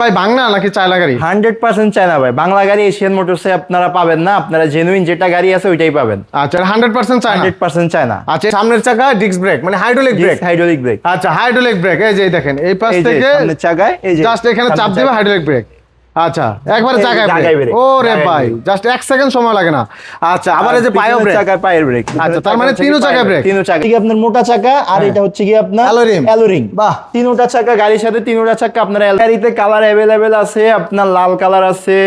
ভাই বাংলা নাকি চায়না গাড়ি? হান্ড্রেড পার্সেন্ট চায়না ভাই। বাংলা গাড়ি এশিয়ান মোটরসে আপনারা পাবেন না। আপনারা জেনুইন যেটা গাড়ি আছে ওইটাই পাবেন। আচ্ছা hundred percent China? Hundred percent China. আচ্ছা সামনের চাকা ডিস্ক ব্রেক মানে হাইড্রোলিক ব্রেক হাইড্রোলিক ব্রেক আচ্ছা হাইড্রোলিক ব্রেক এই যে দেখেন এই পাশ থেকে চাকায় এই যে জাস্ট এখানে চাপ দিবে হাইড্রোলিক ব্রেক আচ্ছা একবারে জায়গায় ব্রেক brake, ও রে ভাই জাস্ট এক সেকেন্ড সময় লাগে না আচ্ছা আবার এই যে আর পায়ো পিছনের ব্রেক চাকায় পায়ের ব্রেক আচ্ছা, তার মানে তিনও brake? তিনও চাকা কি আপনার মোটা চাকা আর হ্যাঁ। এটা হচ্ছে কি আপনার Alloy-ring। অ্যালোরিং বাহ। তিনোটা চাকা গাড়ির সাথে তিনোটা চাকা আপনার গাড়িতে কালার অ্যাভেলেবেল আছে আপনার লাল কালার আছে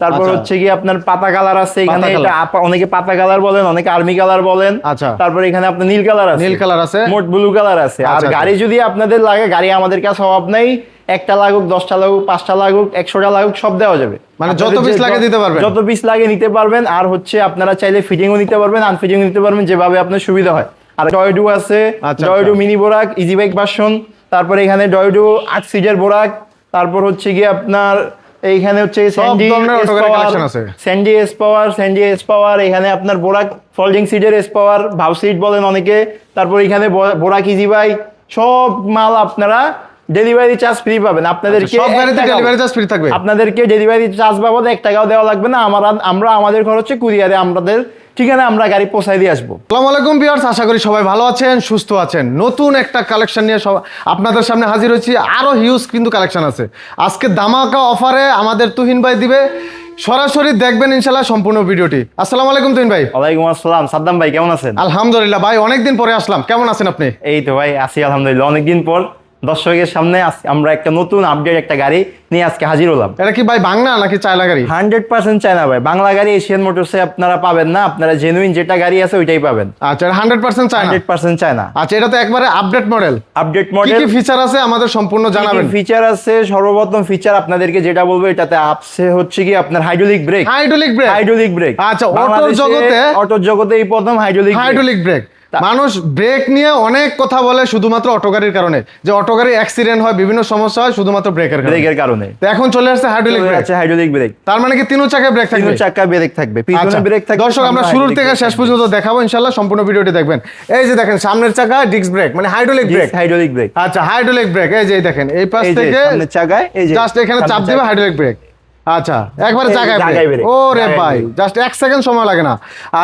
তারপর আচ্ছা। হচ্ছে কি আপনার পাতা কালার আছে এখানে এটা অনেকে পাতা কালার বলেন অনেকে আর্মি কালার বলেন আচ্ছা। তারপর এখানে আপনার নীল কালার আছে নীল কালার আছে। মোট ব্লু কালার আছে আর আচ্ছা, আচ্ছা। গাড়ি যদি আপনাদের লাগে গাড়ি আমাদের কাছে অভাব নাই একটা লাগুক দশটা লাগুক পাঁচটা লাগুক একশোটা লাগুক সব দেওয়া যাবে মানে যত যে- লাগে দিতে পারবেন? যত পিস লাগে নিতে পারবেন আর হচ্ছে আপনারা চাইলে ফিটিংও নিতে পারবেন আনফিটিংও নিতে পারবেন যেভাবে আপনার সুবিধা হয় আর ডয়ডু আছে ডয়ডু। Mini Borak easy bike version তারপরে এখানে ডয়ডু আট সিটের বোরাক তারপর হচ্ছে গিয়ে আপনার এইখানে হচ্ছে Sandy S power Sandy S power Sandy S power এখানে আপনার বোরাক ফোল্ডিং সিটের এস পাওয়ার ভাউ সিট বলেন অনেকে তারপর এখানে বোরাক ইজি বাইক সব মাল আপনারা ডেলিভারি চার্জ ফ্রি পাবেন। আপনাদেরকে আচ্ছা, সব গাড়িতে ডেলিভারি চার্জ ফ্রি থাকবে? আপনাদেরকে ডেলিভারি চার্জ বাবদ এক টাকাও দেওয়া লাগবে না। আমরা আমরা আমাদের খরচে কুরিয়ারে। আমাদের ঠিকানা আমরা গাড়ি পৌঁছায় দিয়ে আসব। আসসালামু আলাইকুম ভিউয়ার্স আশা করি সবাই ভালো আছেন সুস্থ আছেন। নতুন একটা কালেকশন নিয়ে সব আপনাদের সামনে হাজির হয়েছি। আরও হিউজ কিন্তু কালেকশন আছে। আজকে দামাকা অফারে আমাদের তুহিন ভাই দিবে। সরাসরি দেখবেন ইনশাল্লাহ সম্পূর্ণ ভিডিওটি। আসসালামু আলাইকুম তুহিন ভাই। ওয়ালাইকুম আসসালাম। সাদ্দাম ভাই কেমন আছেন? আলহামদুলিল্লাহ ভাই অনেকদিন পরে আসলাম। কেমন আছেন আপনি? এই তো ভাই আছি আলহামদুলিল্লাহ। অনেকদিন পর দর্শকের সামনে আমরা একটা নতুন আপডেট একটা গাড়ি নিয়ে আজকে হাজির হলাম। এটা কি ভাই বাংলা নাকি চায়না গাড়ি? হান্ড্রেড পার্সেন্ট চায়না ভাই। বাংলা গাড়ি এশিয়ান মোটরসে আপনারা পাবেন না আপনারা জেনুইন যেটা গাড়ি আছে ওইটাই পাবেন। আচ্ছা hundred percent China? Hundred percent China. আচ্ছা এটা তো একবারে আপডেট মডেল আপডেট মডেল কি ফিচার আছে আমাদের সম্পূর্ণ জানাবেন? ফিচার আছে? সর্বপ্রথম ফিচার আপনাদেরকে যেটা বলব এটাতে আপসে হচ্ছে কি আপনার hydraulic brake hydraulic brake hydraulic brake আচ্ছা, অটোর জগতে- অটোর জগতে এই প্রথম হাইড্রোলিক হাইড্রোলিক ব্রেক মানুষ ব্রেক নিয়ে অনেক কথা বলে শুধুমাত্র অটো গাড়ির কারণে। যে অটো গাড়ি অ্যাক্সিডেন্ট হয় বিভিন্ন সমস্যা হয় শুধুমাত্র ব্রেকের কারণে। ব্রেকের কারণে। তো এখন চলে আসছে হাইড্রোলিক ব্রেক আছে হাইড্রোলিক ব্রেক তার মানে কি তিনও চাকায় ব্রেক তিন থাকবে চাকা ব্রেক থাকবে আচ্ছা, পিছনে ব্রেক থাকবে দর্শক আমরা শুরু থেকে শেষ পর্যন্ত দেখাবো ইনশাল্লাহ সম্পূর্ণ ভিডিওটি দেখবেন। এই যে দেখেন সামনের চাকা ডিস্ক ব্রেক মানে হাইড্রোলিক ব্রেক হাইড্রোলিক ব্রেক আচ্ছা হাইড্রোলিক ব্রেক এই যে দেখেন এই পাশ থেকে সামনের চাকায় এই যে জাস্ট এখানে চাপ দিবে হাইড্রোলিক ব্রেক আচ্ছা একবারে জায়গায় ব্রেক brake, ও রে ভাই জাস্ট এক সেকেন্ড সময় লাগে না।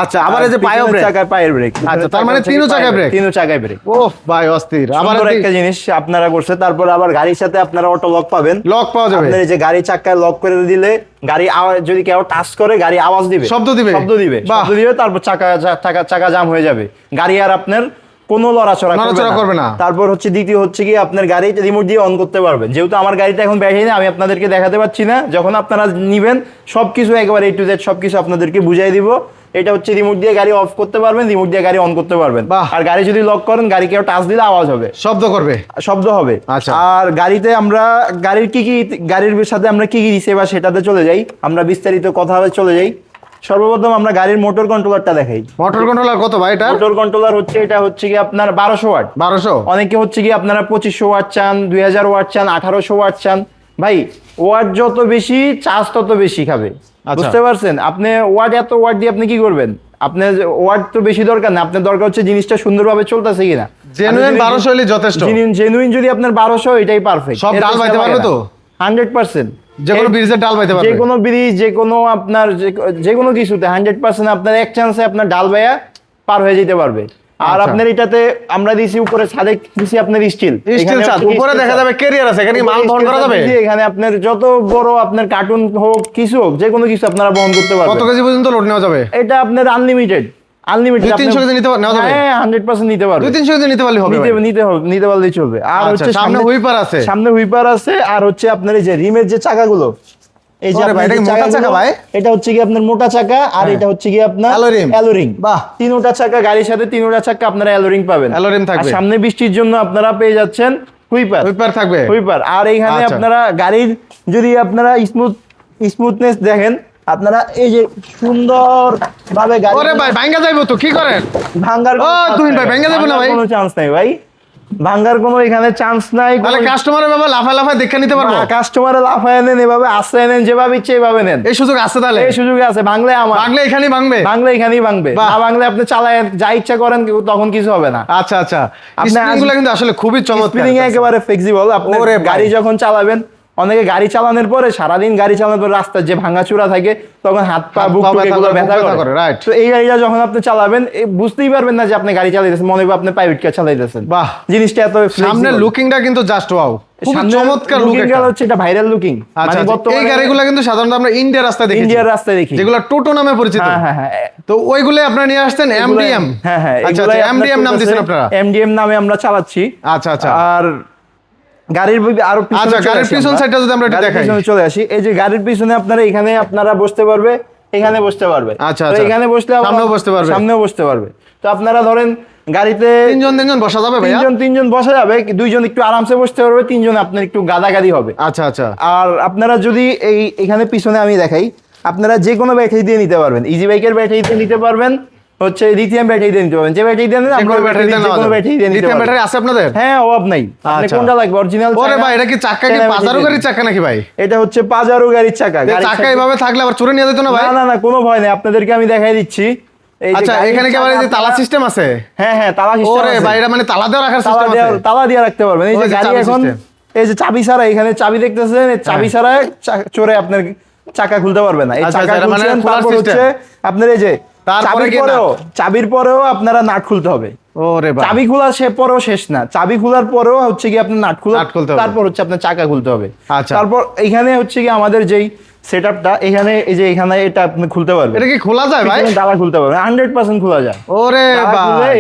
আচ্ছা আবার এই যে আর পায়ো ব্রেক চাকায় পায়ের ব্রেক আচ্ছা, তার মানে তিনও চাকায় brake? তিনও চাকায় ব্রেক ও ভাই অস্থির। আবার একটা জিনিস আপনারা করছে তারপর আবার গাড়ির সাথে আপনারা অটো লক পাবেন। লক পাওয়া যাবে। আপনার এই যে গাড়ি চাকায় লক করে দিলে গাড়ি আওয়াজ যদি কেউ টাচ করে গাড়ি আওয়াজ দিবে। শব্দ দিবে? শব্দ দিবে। শব্দ দিবে তারপর চাকা চাকা চাকা জাম হয়ে যাবে। গাড়ি আর আপনার কোনো লড়াচড়া করবে না। তারপর হচ্ছে দ্বিতীয় হচ্ছে কি আপনার গাড়ি রিমোট দিয়ে অন করতে পারবেন যেহেতু আমার গাড়িটা এখন ব্যাটারি নেই আমি আপনাদেরকে দেখাতে পাচ্ছি না। যখন আপনারা নিবেন সবকিছু একবার এ টু জেড সবকিছু আপনাদেরকে বুঝাই দিব। এটা হচ্ছে রিমোট দিয়ে গাড়ি অফ করতে পারবেন রিমোট দিয়ে গাড়ি অন করতে পারবেন। আর গাড়ি যদি লক করেন গাড়ি কেউ টাচ দিলে আওয়াজ হবে। শব্দ করবে। শব্দ হবে। আচ্ছা। আর গাড়িতে আমরা গাড়ির কি কি গাড়ির সাথে আমরা কি কি এবার সেটাতে চলে যাই। আমরা বিস্তারিত কথা চলে যাই। সর্বপ্রথম আমরা গাড়ির মোটর কন্ট্রোলারটা দেখাই। মোটর কন্ট্রোলার কত ভাই এটা মোটর কন্ট্রোলার হচ্ছে এটা হচ্ছে কি আপনার বারোশো ওয়াট। বারোশো? অনেকে হচ্ছে কি আপনারা পঁচিশশো ওয়াট চান দুই হাজার ওয়াট চান আঠারোশো ওয়াট চান। ভাই ওয়াট যত বেশি চার্জ তত বেশি খাবে। আচ্ছা। বুঝতে পারছেন? আপনি ওয়াট এত ওয়াট দিয়ে আপনি কি করবেন? আপনার ওয়াট তো বেশি দরকার না আপনার দরকার হচ্ছে জিনিসটা সুন্দরভাবে চলতেছে কিনা। জেনুইন বারোশো হলে যথেষ্ট। জেনুইন যদি আপনার বারোশো এটাই পারফেক্ট সব ডাল বাইতে পারবে তো? হান্ড্রেড পার্সেন্ট যে কোনো ব্রিজের ডাল বাইতে যে কোনো ব্রিজ যে কোনো আপনার যে- কোনো কিছুতে হান্ড্রেড পার্সেন্ট আপনার এক চান্সে আপনার ডাল বাইয়া পার হয়ে যেতে পারবে। আর আচ্ছা। আপনার এটাতে আমরা দিছি উপরে ছাদে দিছি আপনার স্টিল স্টিল ছাদ উপরে দেখা যাবে ক্যারিয়ার আছে এখানে মাল বহন করা যাবে? এখানে আপনার যত বড় আপনার কার্টুন হোক কিছু হোক যে কোনো কিছু আপনারা বহন করতে কত পারবেন কেজি পর্যন্ত লোড নেওয়া যাবে? এটা আপনার আনলিমিটেড আনলিমিটেড দুই তিনশো কেজি নিতে নেওয়া যাবে? হ্যাঁ হান্ড্রেড পার্সেন্ট নিতে পারবে দুই তিনশো কেজি নিতে পারলে হবে নিতে নিতে হবে নিতে পারলেই চলবে আর আচ্ছা, হচ্ছে সামনে হুইপার আছে। সামনে হুইপার আছে আর হচ্ছে আপনার এই যে রিমের যে চাকাগুলো এই যে ভাই, এটা মোটা চাকা ভাই? এটা হচ্ছে কি আপনার মোটা চাকা আর হ্যাঁ। এটা হচ্ছে কি আপনার Alloy অ্যালোরিং বাহ। তিনোটা চাকা গাড়ির সাথে তিনোটা চাকা আপনারা অ্যালোরিং পাবেন থাকবে। আর সামনে বৃষ্টির জন্য আপনারা পেয়ে যাচ্ছেন হুইপার হুইপার থাকবে হুইপার আর এইখানে আচ্ছা। আপনারা গাড়ির যদি আপনারা স্মুথ স্মুথনেস দেখেন আপনারা এই যে সুন্দর ভাবে গাড়ি ওরে ভাই ভাঙ্গা যাইবো তো কি করেন? ভাঙ্গার ও, তুহিন ভাই, ভেঙে যাবে না ভাই? কোনো চান্স নাই ভাই। ভাঙ্গার কোনো এখানে চান্স নাই তাহলে কাস্টমারের বাবা লাফা লাফা দেখে নিতে পারব? কাস্টমারে লাফায় নেন এভাবে আশ্রয় নেন যেভাবে ইচ্ছে এভাবে নেন। এই সুযোগ আছে তাহলে? এই সুযোগ আছে বাংলে আমার। বাংলা এখানেই ভাঙবে? বাংলা এখানেই ভাঙবে। না বাংলা আপনি চালায় যা ইচ্ছা করেন তখন কিছু হবে না। আচ্ছা আচ্ছা। আপনি গুলো কিন্তু আসলে খুবই চমৎকার একেবারে ফ্লেক্সিবল আপনি গাড়ি যখন চালাবেন অনেকে গাড়ি চালানোর পরে সারাদিন গাড়ি চালানোর পরে রাস্তার যে ভাঙাচুরা থাকে তখন হাত পা বুক এগুলো করে, ব্যথা করে। right. তো এই গাড়িটা যখন আপনি চালাবেন বুঝতেই পারবেন না যে আপনি গাড়ি চালাইতেছেন মনে হবে আপনি প্রাইভেট কার চালাইতেছেন। বাহ। জিনিসটা এত flexible। লুকিংটা কিন্তু জাস্ট ওয়াও খুব চমৎকার লুক হচ্ছে এটা ভাইরাল লুকিং আচ্ছা আচ্ছা। এই গাড়িগুলো কিন্তু সাধারণত আমরা ইন্ডিয়ার রাস্তায় দেখি ইন্ডিয়ার রাস্তায় দেখি। যেগুলো টোটো নামে পরিচিত। হ্যাঁ হ্যাঁ হ্যাঁ। তো ওইগুলো আপনারা নিয়ে আসছেন এমডিএম হ্যাঁ হ্যাঁ আচ্ছা এমডিএম নাম দিয়েছেন আপনারা। এমডিএম নামে আমরা চালাচ্ছি। আচ্ছা আচ্ছা। আর গাড়ির আরও পিছনে আচ্ছা, গাড়ির পিছন সাইডটা যদি আমরা একটু দেখাই। চলে আসি। এই যে গাড়ির পিছনে আপনারা এখানে আপনারা বসতে পারবে এখানে বসতে পারবে। আচ্ছা, আচ্ছা। এখানে বসলে সামনেও বসতে পারবে। সামনেও বসতে পারবে। তো আপনারা ধরেন গাড়িতে তিনজন তিনজন বসা যাবে তিনজন তিনজন বসা যাবে দুইজন একটু আরামসে বসতে পারবে তিনজন আপনার একটু গাদাগাদি হবে। আচ্ছা আচ্ছা। আর আপনারা যদি এই এখানে পিছনে আমি দেখাই আপনারা যে কোনো ব্যাটারি দিয়ে নিতে পারবেন। ইজি বাইকের ব্যাটারি দিয়ে নিতে পারবেন। হচ্ছে লিথিয়াম ব্যাটারি দিয়ে নিতে পারবেন। যে ব্যাটারি দিয়ে নেন আমরা ব্যাটারি দিয়ে কোনো ব্যাটারি দিয়ে নিতে লিথিয়াম ব্যাটারি আছে আপনাদের? হ্যাঁ অভাব নাই। আপনি আচ্ছা। কোনটা লাগবে? অরিজিনাল ওরে ভাই এটা কি চাক্কা কি? পাজারো গাড়ির চাক্কা নাকি ভাই? এটা হচ্ছে পাজারো গাড়ির চাকা। চাকা- এইভাবে থাকলে আবার চুরে নিয়ে যেত না ভাই? না না না কোনো ভয় নেই। আপনাদেরকে আমি দেখাই দিচ্ছি। আচ্ছা এখানে কি আবার এই যে তালা সিস্টেম আছে? হ্যাঁ হ্যাঁ তালা সিস্টেম ওরে ভাই এটা মানে তালা রাখার সিস্টেম আছে। তালা দিয়ে রাখতে পারবেন। এই যে গাড়ি চাবি এখন এই যে চাবি ছাড়া এখানে চাবি দেখতেছেন চাবি ছাড়া চোরে আপনার চাকা খুলতে পারবে না। এই আচ্ছা, চাকা আচ্ছা, মানে খুলছেন তারপর হচ্ছে আপনার এই যে চাবির পরেও চাবির পরেও আপনারা নাট খুলতে হবে। ওরে চাবি খোলা সে পরেও শেষ না। চাবি খোলার পরেও হচ্ছে কি আপনার নাট খোলা। তারপর হচ্ছে আপনার চাকা খুলতে হবে। আচ্ছা। তারপর এখানে হচ্ছে কি আমাদের যেই সেট আপটা এখানে এই যে এখানে এটা আপনি খুলতে পারবেন। এটা কি খোলা যায় ভাই? খুলতে পারবেন। হান্ড্রেড পার্সেন্ট খোলা যায়। ওরে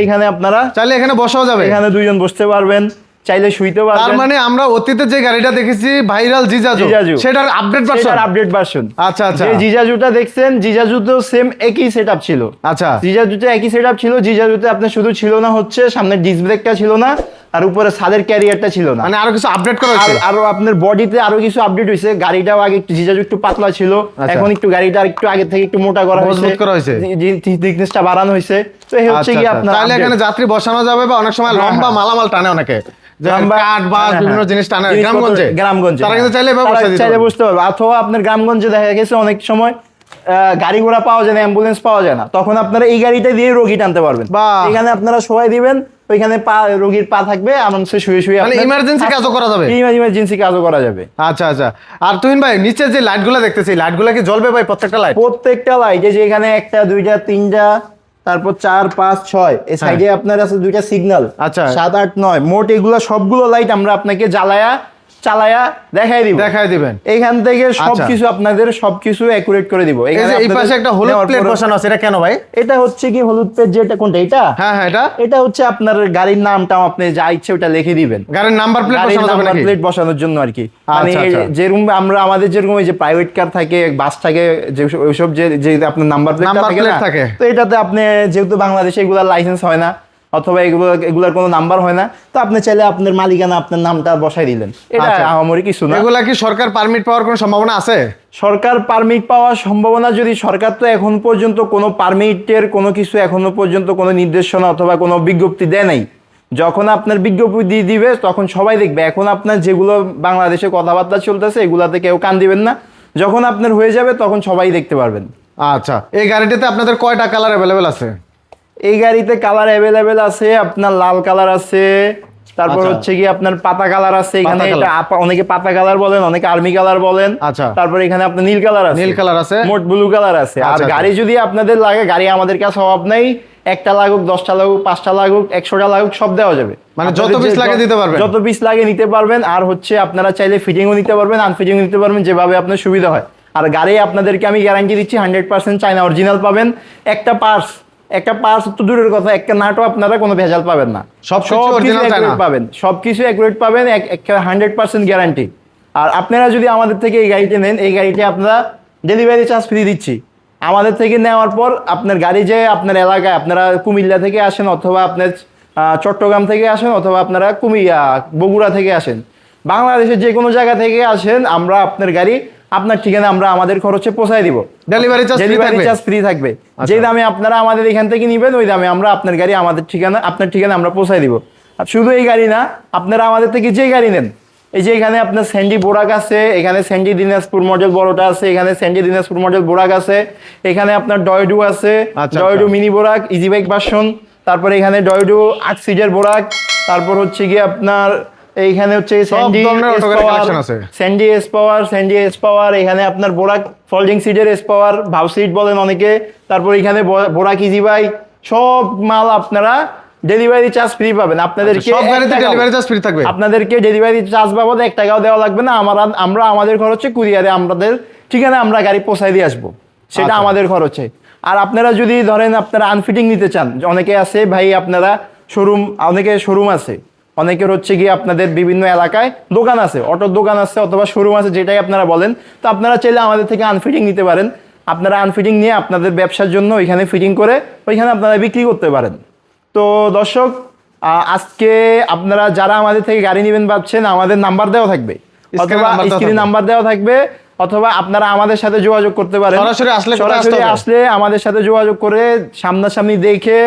এখানে আপনারা চাইলে এখানে বসাও যাবে। এখানে দুইজন বসতে পারবেন। চাইলে শুইতে তার মানে আমরা অতীতে যে গাড়িটা দেখেছি ভাইরাল জিজাজু জিজাজু। সেটার আপডেট ভার্সন সেটার আপডেট ভার্সন আচ্ছা আচ্ছা। যে জিজাজুটা দেখছেন জিজাজু তো সেম একই সেটআপ ছিল। আচ্ছা। জিজাজুতে একই সেটআপ ছিল জিজাজুতে আপনার শুধু ছিল না হচ্ছে সামনের ডিস্ক ব্রেকটা ছিল না আর উপরে ছাদের ক্যারিয়ারটা ছিল না মানে আরও কিছু আপডেট করা হয়েছে আরও আপনার বডিতে আরও কিছু আপডেট হয়েছে গাড়িটাও আগে একটু জিজাজু একটু পাতলা ছিল আচ্ছা। এখন একটু গাড়িটা একটু আগে থেকে একটু মোটা করা হয়েছে মজবুত করা হয়েছে। থিকনেসটা বাড়ানো হয়েছে তো এই হচ্ছে আচ্ছা, কি আচ্ছা। আপনার তাহলে এখানে যাত্রী বসানো যাবে বা অনেক সময় হ্যাঁ, লম্বা হ্যাঁ। মালামাল টানে অনেকে যে লম্বা- কাঠ বাস বিভিন্ন। জিনিস টানে গ্রামগঞ্জে গ্রামগঞ্জে তারা কিন্তু। চাইলে এভাবে তারা বসে দিতে চাইলে বুঝতে পারবে অথবা আপনার গ্রামগঞ্জে দেখা গেছে অনেক সময় আহ, গাড়ি ঘোড়া পাওয়া যায় না অ্যাম্বুলেন্স পাওয়া যায় না তখন আপনারা এই গাড়িটা দিয়ে রোগী টানতে পারবেন বাহ। এখানে আপনারা সবাই দিবেন ওইখানে পা রোগীর পা থাকবে আরামসে শুয়ে শুয়ে মানে ইমার্জেন্সি কাজও করা যাবে? ইমার্জেন্সি কাজও করা যাবে আচ্ছা আচ্ছা আর তুহিন ভাই নিচে যে লাইটগুলো দেখতেছি লাইটগুলো কি জ্বলবে ভাই প্রত্যেকটা লাইট প্রত্যেকটা লাইট এই যে এখানে একটা দুইটা তিনটা তারপর চার পাঁচ ছয় এই সাইডে আপনার আছে দুইটা সিগন্যাল হ্যাঁ। আচ্ছা। সাত আট নয় মোট এগুলো সবগুলো লাইট আমরা আপনাকে জ্বালায়া চালায়া দেখাই দিব। দেখায় দিবেন। এখান থেকে আচ্ছা। সবকিছু আপনাদের সবকিছু অ্যাকুরেট করে দিব। এই পাশে একটা হলুদ প্লেট বসানো আছে এটা কেন ভাই? এটা হচ্ছে কি হলুদ প্লেট যেটা কোনটা এটা? হ্যাঁ হ্যাঁ এটা। এটা হচ্ছে আপনার গাড়ির নামটাও আপনি যা ইচ্ছে ওটা লিখে দিবেন। গাড়ির নাম্বার প্লেট বসানো যাবে নাকি? প্লেট বসানোর জন্য আর কি। মানে আচ্ছা, এই আচ্ছা। যেরকম আমরা আমাদের যেরকম ওই যে প্রাইভেট কার থাকে বাস থাকে যে ওইসব যে যে আপনার নাম্বার প্লেট থাকে। তো এটাতে আপনি যেহেতু বাংলাদেশে এগুলার লাইসেন্স হয় না অথবা এগুলো এগুলার কোনো নাম্বার হয় না তো আপনি চাইলে আপনার মালিকানা আপনার নামটা বসাই দিলেন। এটা আচ্ছা। আহামরি কিছু না। এগুলা কি সরকার পারমিট পাওয়ার কোনো সম্ভাবনা আছে? সরকার পারমিট পাওয়ার সম্ভাবনা যদি সরকার তো এখন পর্যন্ত কোনো পারমিটের কোনো কিছু এখনও পর্যন্ত কোনো নির্দেশনা অথবা কোনো বিজ্ঞপ্তি দেয় নাই। যখন আপনার বিজ্ঞপ্তি দিয়ে দিবে তখন সবাই দেখবে। এখন আপনার যেগুলো বাংলাদেশে কথাবার্তা চলতেছে এগুলাতে কেউ কান দিবেন না। যখন আপনার হয়ে যাবে তখন সবাই দেখতে পারবেন। আচ্ছা। এই গাড়িটিতে আপনাদের কয়টা কালার অ্যাভেলেবেল আছে? এই গাড়িতে কালার অ্যাভেলেবেল আছে আপনার লাল কালার আছে তারপর আচ্ছা। হচ্ছে কি আপনার পাতা কালার আছে এখানে এটা অনেকে পাতা কালার বলেন অনেকে আর্মি কালার বলেন আচ্ছা। তারপর এখানে আপনার নীল কালার আছে নীল colour আছে। মোট ব্লু কালার আছে আর আচ্ছা। গাড়ি যদি আপনাদের লাগে গাড়ি আমাদের কাছে অভাব নাই একটা লাগুক দশটা লাগুক পাঁচটা লাগুক একশোটা লাগুক সব দেওয়া যাবে মানে যত পিস লাগে দিতে পারবেন? যত পিস লাগে নিতে পারবেন আর হচ্ছে আপনারা চাইলে ফিটিংও নিতে পারবেন আনফিটিংও নিতে পারবেন যেভাবে আপনার সুবিধা হয় আর গাড়ি আপনাদেরকে আমি গ্যারান্টি দিচ্ছি হান্ড্রেড পার্সেন্ট চাইনা অরিজিনাল পাবেন একটা পার্স একটা পার্স তো দূরের কথা একটা নাটও আপনারা কোনো ভেজাল পাবেন না। সবকিছু original চায়না। accurate অ্যাকুরেট পাবেন হান্ড্রেড পার্সেন্ট গ্যারান্টি আর আপনারা যদি আমাদের থেকে এই গাড়িটা নেন এই গাড়িটা আপনারা ডেলিভারি চার্জ ফ্রি দিচ্ছি। আমাদের থেকে নেওয়ার পর আপনার গাড়ি যে আপনার এলাকায় আপনারা কুমিল্লা থেকে আসেন অথবা আপনার চট্টগ্রাম থেকে আসেন অথবা আপনারা কুমিল্লা বগুড়া থেকে আসেন। বাংলাদেশের যে কোনো জায়গা থেকে আসেন আমরা আপনার গাড়ি আপনার ঠিকানা আমরা আমাদের খরচে পৌঁছায় দিব delivery charge delivery charge free থাকবে আচ্ছা। যে দামে আপনারা আমাদের এখান থেকে নিবেন ওই দামে আমরা আপনার গাড়ি আমাদের ঠিকানা আপনার ঠিকানা আমরা পৌঁছায় দিব আর শুধু এই গাড়ি না আপনারা আমাদের থেকে যে গাড়ি নেন এই যে এখানে আপনার স্যান্ডি বোরাক আছে এখানে স্যান্ডি দিনাজপুর মডেল বড়টা আছে এখানে স্যান্ডি দিনাজপুর মডেল বোরাক আছে এখানে আপনার ডয়ডু আছে আচ্ছা, ডয়ডু আচ্ছা। Mini Borak easy bike version তারপরে এখানে ডয়ডু আট সিটের বোরাক তারপর হচ্ছে গিয়ে আপনার এইখানে হচ্ছে স্যান্ডি ধরনের এস পাওয়ার collection আছে। Sandy S power Sandy S power এখানে আপনার বোরাক ফোল্ডিং সিটের এস পাওয়ার ভাউ সিট বলেন অনেকে। তারপর এখানে বোরাক ইজি বাই সব মাল আপনারা ডেলিভারি চার্জ ফ্রি পাবেন। আপনাদেরকে সব গাড়িতে ডেলিভারি চার্জ ফ্রি থাকবে। আপনাদেরকে ডেলিভারি চার্জ বাবদ এক টাকাও দেওয়া লাগবে না। আমরা আমরা আমাদের খরচে কুরিয়ারে আমাদের ঠিকানা আমরা গাড়ি পৌঁছায় দিয়ে আসব। সেটা আচ্ছা। আমাদের খরচে আর আপনারা যদি ধরেন আপনারা আনফিটিং নিতে চান অনেকে আছে ভাই আপনারা শোরুম অনেকে শোরুম আছে। অনেকের হচ্ছে গিয়ে আপনাদের বিভিন্ন এলাকায় দোকান আছে অটোর দোকান আছে অথবা শোরুম আছে যেটাই আপনারা বলেন। তো আপনারা চাইলে আমাদের থেকে আনফিটিং নিতে পারেন। আপনারা আনফিটিং নিয়ে আপনাদের ব্যবসার জন্য ওইখানে ফিটিং করে ওইখানে আপনারা বিক্রি করতে পারেন। তো দর্শক আজকে আপনারা যারা আমাদের থেকে গাড়ি নেবেন ভাবছেন আমাদের নাম্বার দেওয়া থাকবে। অথবা স্ক্রিনে থাকবে। নাম্বার দেওয়া থাকবে। অথবা আপনারা আমাদের সাথে যোগাযোগ করতে পারেন। সরাসরি আসলে সরাসরি আসলে আমাদের সাথে যোগাযোগ করে সামনাসামনি দেখে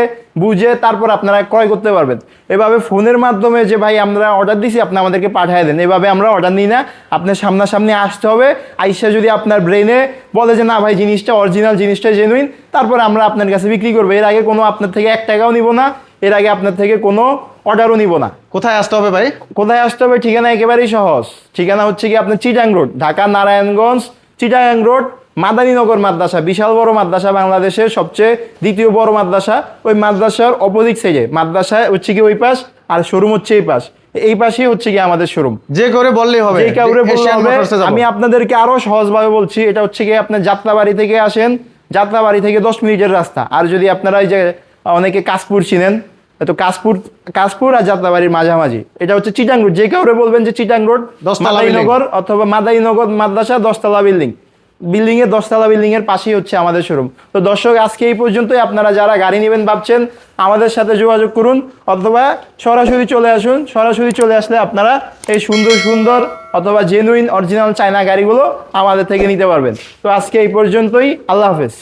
বুঝে তারপর আপনারা ক্রয় করতে পারবেন। এভাবে ফোনের মাধ্যমে যে ভাই আমরা অর্ডার দিছি আপনি আমাদেরকে পাঠিয়ে দেন। এভাবে আমরা অর্ডার নিই না। আপনার সামনাসামনি আসতে হবে। আইসা যদি আপনার ব্রেনে বলে যে না ভাই জিনিসটা অরিজিনাল জিনিসটা জেনুইন তারপর আমরা আপনার কাছে বিক্রি করব। এর আগে কোনো আপনার থেকে এক টাকাও নিব না। এর আগে আপনার থেকে কোনো অর্ডারও নিব না। কোথায় আসতে হবে ভাই? কোথায় আসতে হবে ঠিকানা একেবারেই সহজ। ঠিকানা হচ্ছে কি আপনার চিটাং রোড ঢাকা নারায়ণগঞ্জ চিটাং রোড মাদানীনগর মাদ্রাসা বিশাল বড় মাদ্রাসা বাংলাদেশের সবচেয়ে দ্বিতীয় বড় মাদ্রাসা। ওই মাদ্রাসার অপোজিট সাইডে মাদ্রাসা হচ্ছে কি ওই পাশ আর শোরুম হচ্ছে এই পাশ। এই পাশেই হচ্ছে কি আমাদের শোরুম যে করে বললেই হবে যে কাউরে বললে হবে আমি আপনাদেরকে আরও সহজভাবে বলছি এটা হচ্ছে কি আপনার যাত্রাবাড়ি থেকে আসেন যাত্রাবাড়ি থেকে দশ মিনিটের রাস্তা। আর যদি আপনারা এই যে অনেকে কাশপুর চিনেন তো কাশপুর কাশপুর আর যাত্রাবাড়ির মাঝামাঝি। এটা হচ্ছে চিটাং রোড। যে কাউরে বলবেন যে চিটাং রোড দশতলা মাদারীনগর অথবা মাদারীনগর মাদ্রাসা দশতলা বিল্ডিং। বিল্ডিং এর দশতলা বিল্ডিং এর পাশেই হচ্ছে আমাদের শোরুম। তো দর্শক আজকে এই পর্যন্তই। আপনারা যারা গাড়ি নেবেন ভাবছেন আমাদের সাথে যোগাযোগ করুন অথবা সরাসরি চলে আসুন। সরাসরি চলে আসলে আপনারা এই সুন্দর সুন্দর অথবা জেনুইন অরিজিনাল চায়না গাড়িগুলো আমাদের থেকে নিতে পারবেন। তো আজকে এই পর্যন্তই। আল্লাহ হাফেজ।